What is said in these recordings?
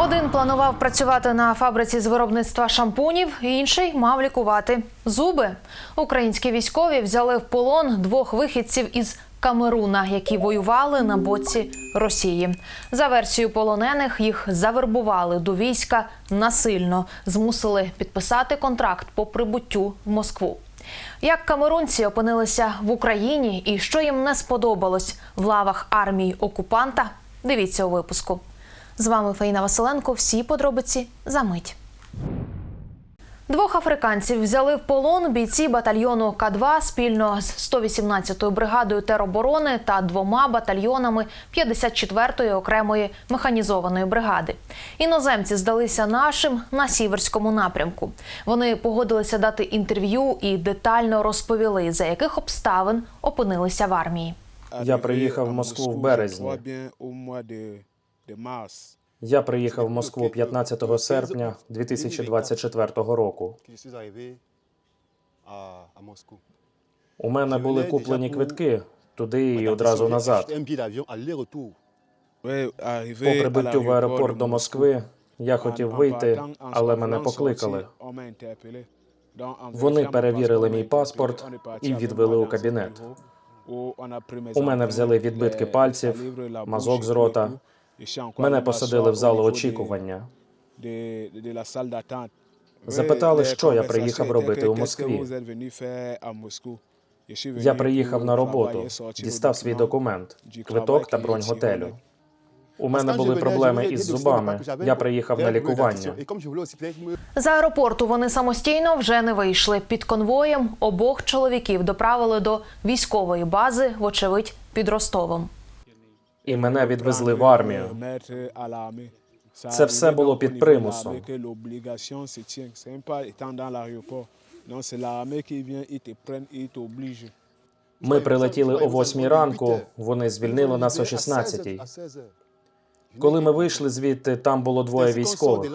Один планував працювати на фабриці з виробництва шампунів, інший мав лікувати зуби. Українські військові взяли в полон двох вихідців із Камеруна, які воювали на боці Росії. За версією полонених їх завербували до війська насильно, змусили підписати контракт по прибуттю в Москву. Як камерунці опинилися в Україні і що їм не сподобалось в лавах армії окупанта? Дивіться у випуску. З вами Фаїна Василенко. Всі подробиці за мить. Двох африканців взяли в полон бійці батальйону К2 спільно з 118-ю бригадою тероборони та двома батальйонами 54-ї окремої механізованої бригади. Іноземці здалися нашим на сіверському напрямку. Вони погодилися дати інтерв'ю і детально розповіли, за яких обставин опинилися в армії. Я приїхав в Москву в березні. Я приїхав в Москву 15 серпня 2024 року. У мене були куплені квитки туди і одразу назад. По прибуттю в аеропорт до Москви я хотів вийти, але мене покликали. Вони перевірили мій паспорт і відвели у кабінет. У мене взяли відбитки пальців, мазок з рота. Мене посадили в залу очікування. Запитали, що я приїхав робити у Москві. Я приїхав на роботу, дістав свій документ, квиток та бронь готелю. У мене були проблеми із зубами. Я приїхав на лікування. З аеропорту вони самостійно вже не вийшли. Під конвоєм обох чоловіків доправили до військової бази, вочевидь, під Ростовом. І мене відвезли в армію. Це все було під примусом. Ми прилетіли о 8 ранку. Вони звільнили нас о 16. Коли ми вийшли звідти, там було двоє військових.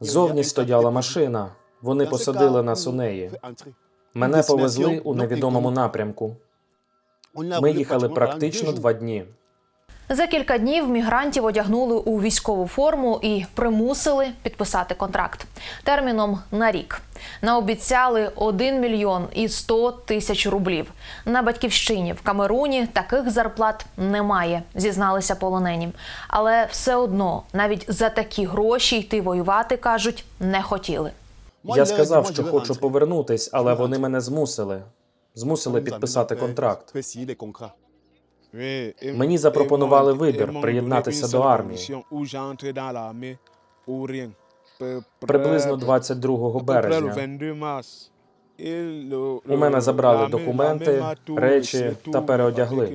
Зовні стояла машина. Вони посадили нас у неї. Мене повезли у невідомому напрямку. Ми їхали практично два дні. За кілька днів мігрантів одягнули у військову форму і примусили підписати контракт терміном на рік. Наобіцяли 1 мільйон і 100 тисяч рублів. На батьківщині в Камеруні таких зарплат немає, зізналися полонені. Але все одно навіть за такі гроші йти воювати кажуть не хотіли. Я сказав, що хочу повернутись, але вони мене змусили. Змусили підписати контракт. Мені запропонували вибір приєднатися до армії. Приблизно 22 березня. У мене забрали документи, речі та переодягли.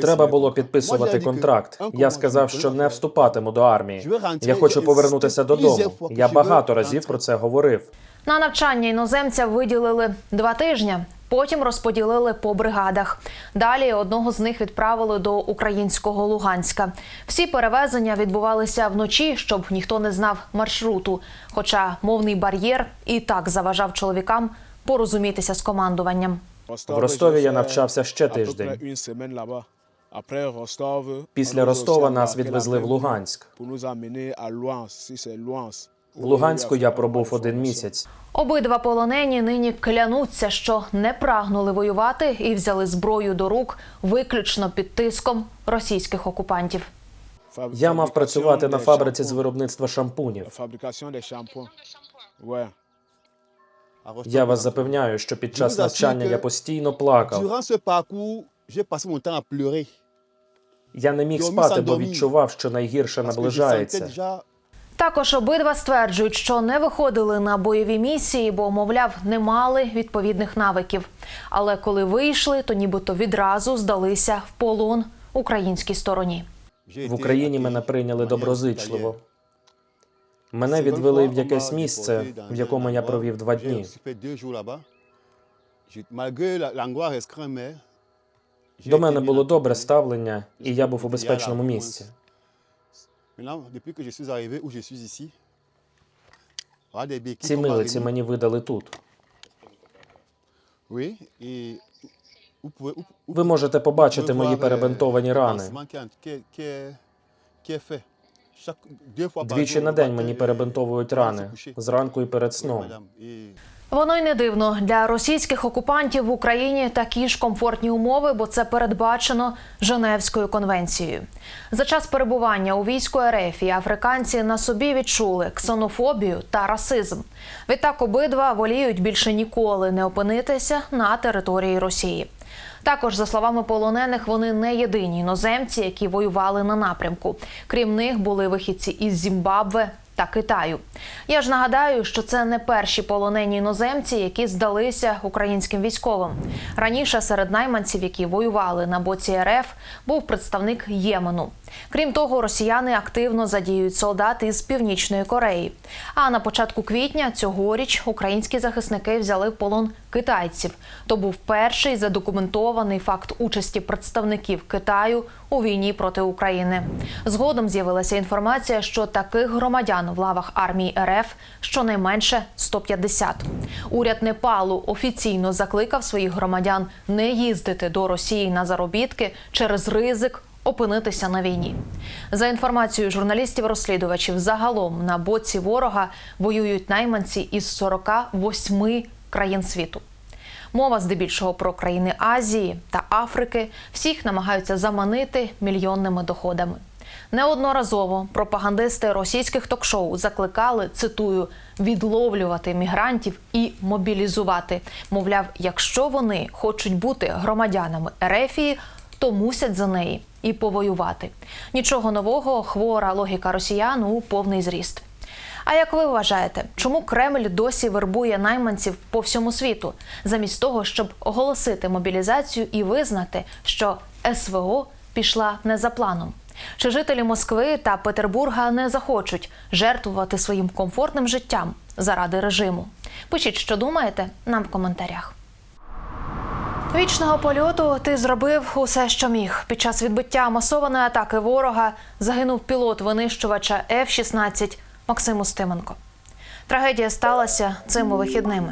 Треба було підписувати контракт. Я сказав, що не вступатиму до армії. Я хочу повернутися додому. Я багато разів про це говорив. На навчання іноземця виділили два тижні. Потім розподілили по бригадах. Далі одного з них відправили до українського Луганська. Всі перевезення відбувалися вночі, щоб ніхто не знав маршруту. Хоча мовний бар'єр і так заважав чоловікам порозумітися з командуванням. В Ростові я навчався ще тиждень. Після Ростова нас відвезли в Луганськ. В Луганську я пробув один місяць. Обидва полонені нині клянуться, що не прагнули воювати і взяли зброю до рук виключно під тиском російських окупантів. Я мав працювати на фабриці з виробництва шампунів. Я вас запевняю, що під час навчання я постійно плакав. Я не міг спати, бо відчував, що найгірше наближається. Також обидва стверджують, що не виходили на бойові місії, бо, мовляв, не мали відповідних навиків. Але коли вийшли, то нібито відразу здалися в полон українській стороні. В Україні мене прийняли доброзичливо. Мене відвели в якесь місце, в якому я провів два дні. До мене було добре ставлення, і я був у безпечному місці. Ці милиці мені видали тут. Ви можете побачити мої euh, перебинтовані le рани. Двічі на день мені перебинтовують рани зранку і перед сном. Воно й не дивно для російських окупантів в Україні такі ж комфортні умови, бо це передбачено Женевською конвенцією. За час перебування у війську РФ і африканці на собі відчули ксенофобію та расизм. Відтак обидва воліють більше ніколи не опинитися на території Росії. Також, за словами полонених, вони не єдині іноземці, які воювали на напрямку. Крім них були вихідці із Зімбабве та Китаю. Я ж нагадаю, що це не перші полонені іноземці, які здалися українським військовим. Раніше серед найманців, які воювали на боці РФ, був представник Ємену. Крім того, росіяни активно задіюють солдат із північної Кореї. А на початку квітня цьогоріч українські захисники взяли в полон китайців. То був перший задокументований факт участі представників Китаю у війні проти України. Згодом з'явилася інформація, що таких громадян в лавах армії РФ щонайменше 150. Уряд Непалу офіційно закликав своїх громадян не їздити до Росії на заробітки через ризик опинитися на війні. За інформацією журналістів-розслідувачів, загалом на боці ворога воюють найманці із 48 країн світу. Мова здебільшого про країни Азії та Африки. Всіх намагаються заманити мільйонними доходами. Неодноразово пропагандисти російських ток-шоу закликали, цитую, відловлювати мігрантів і мобілізувати. Мовляв, якщо вони хочуть бути громадянами Ерефії, то мусять за неї і повоювати. Нічого нового, хвора логіка росіян у повний зріст. А як ви вважаєте, чому Кремль досі вербує найманців по всьому світу, замість того, щоб оголосити мобілізацію і визнати, що СВО пішла не за планом? Чи жителі Москви та Петербурга не захочуть жертвувати своїм комфортним життям заради режиму? Пишіть, що думаєте, нам в коментарях. Вічного польоту ти зробив усе, що міг. Під час відбиття масованої атаки ворога загинув пілот винищувача F-16 Максим Устименко. Трагедія сталася цими вихідними.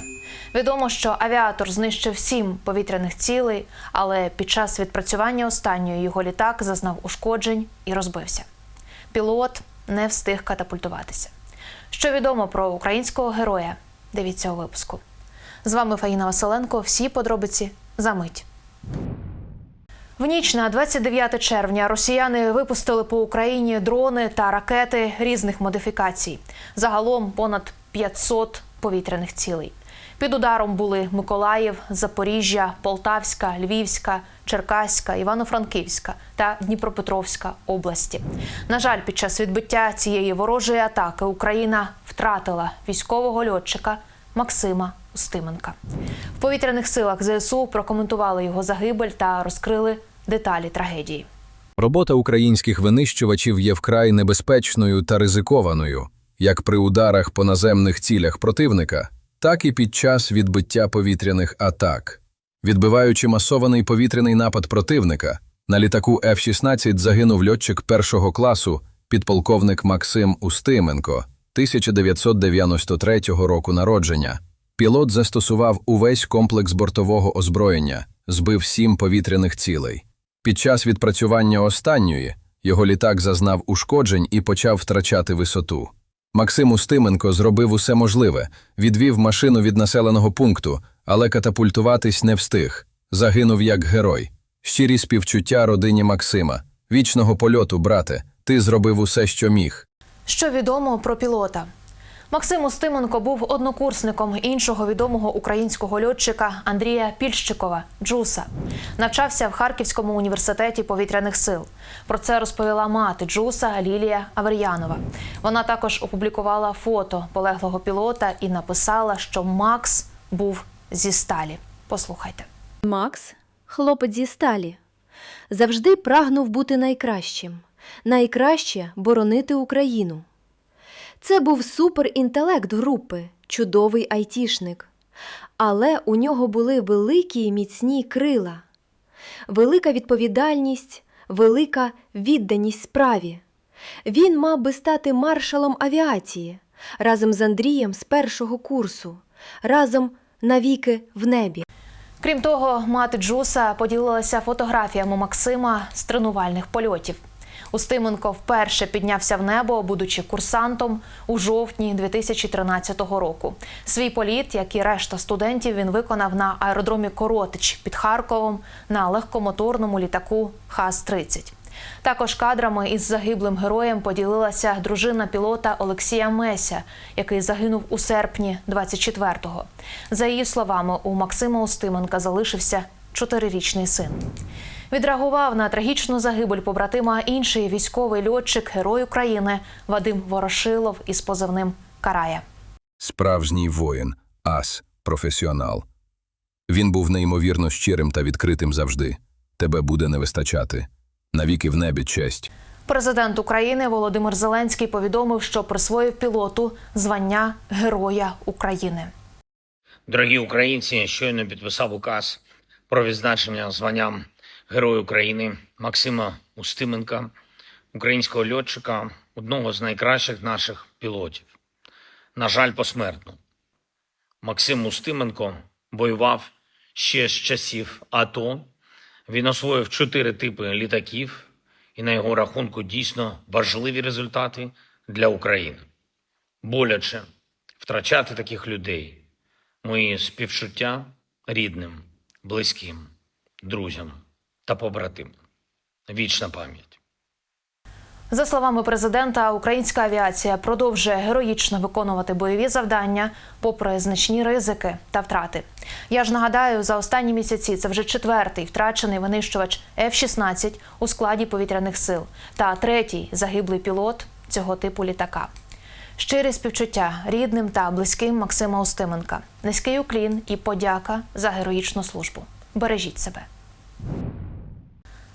Відомо, що авіатор знищив сім повітряних цілей, але під час відпрацювання останньої його літак зазнав ушкоджень і розбився. Пілот не встиг катапультуватися. Що відомо про українського героя? Дивіться у випуску. З вами Фаїна Василенко. Всі подробиці за мить. В ніч на 29 червня росіяни випустили по Україні дрони та ракети різних модифікацій. Загалом понад 500 повітряних цілей. Під ударом були Миколаїв, Запоріжжя, Полтавська, Львівська, Черкаська, Івано-Франківська та Дніпропетровська області. На жаль, під час відбиття цієї ворожої атаки Україна втратила військового льотчика Максима Устименка. В повітряних силах ЗСУ прокоментували його загибель та розкрили деталі трагедії. Робота українських винищувачів є вкрай небезпечною та ризикованою, як при ударах по наземних цілях противника, так і під час відбиття повітряних атак. Відбиваючи масований повітряний напад противника, на літаку F-16 загинув льотчик першого класу, підполковник Максим Устименко, 1993 року народження. Пілот застосував увесь комплекс бортового озброєння, збив сім повітряних цілей. Під час відпрацювання останньої його літак зазнав ушкоджень і почав втрачати висоту. Максим Устименко зробив усе можливе, відвів машину від населеного пункту, але катапультуватись не встиг. Загинув як герой. Щирі співчуття родині Максима. Вічного польоту, брате, ти зробив усе, що міг. Що відомо про пілота? Максим Устименко був однокурсником іншого відомого українського льотчика Андрія Пільщикова Джуса. Навчався в Харківському університеті повітряних сил. Про це розповіла мати Джуса Лілія Авер'янова. Вона також опублікувала фото полеглого пілота і написала, що Макс був зі сталі. Послухайте. Макс, хлопець зі сталі, завжди прагнув бути найкращим, найкраще боронити Україну. Це був суперінтелект групи, чудовий айтішник. Але у нього були великі і міцні крила, велика відповідальність, велика відданість справі. Він мав би стати маршалом авіації разом з Андрієм з першого курсу, разом навіки в небі. Крім того, мати Джуса поділилася фотографіями Максима з тренувальних польотів. Устименко вперше піднявся в небо, будучи курсантом у жовтні 2013 року. Свій політ, як і решта студентів, він виконав на аеродромі Коротич під Харковом на легкомоторному літаку ХАЗ-30. Також кадрами із загиблим героєм поділилася дружина пілота Олексія Меся, який загинув у серпні 24-го. За її словами, у Максима Устименка залишився чотирирічний син. Відреагував на трагічну загибель побратима інший військовий льотчик, герой України Вадим Ворошилов із позивним Карая. Справжній воїн, ас, професіонал. Він був неймовірно щирим та відкритим завжди. Тебе буде не вистачати. Навіки в небі честь. Президент України Володимир Зеленський повідомив, що присвоїв пілоту звання Героя України. Дорогі українці, щойно підписав указ про відзначення званням Герою України Максима Устименка, українського льотчика, одного з найкращих наших пілотів. На жаль, посмертно. Максим Устименко воював ще з часів АТО. Він освоїв чотири типи літаків, і на його рахунку дійсно важливі результати для України. Боляче втрачати таких людей. Мої співчуття рідним, близьким, друзям та побратимам. Вічна пам'ять. За словами президента, українська авіація продовжує героїчно виконувати бойові завдання, попри значні ризики та втрати. Я ж нагадаю, за останні місяці це вже четвертий втрачений винищувач F-16 у складі повітряних сил та третій загиблий пілот цього типу літака. Щирі співчуття рідним та близьким Максима Устименка. Низький уклін і подяка за героїчну службу. Бережіть себе.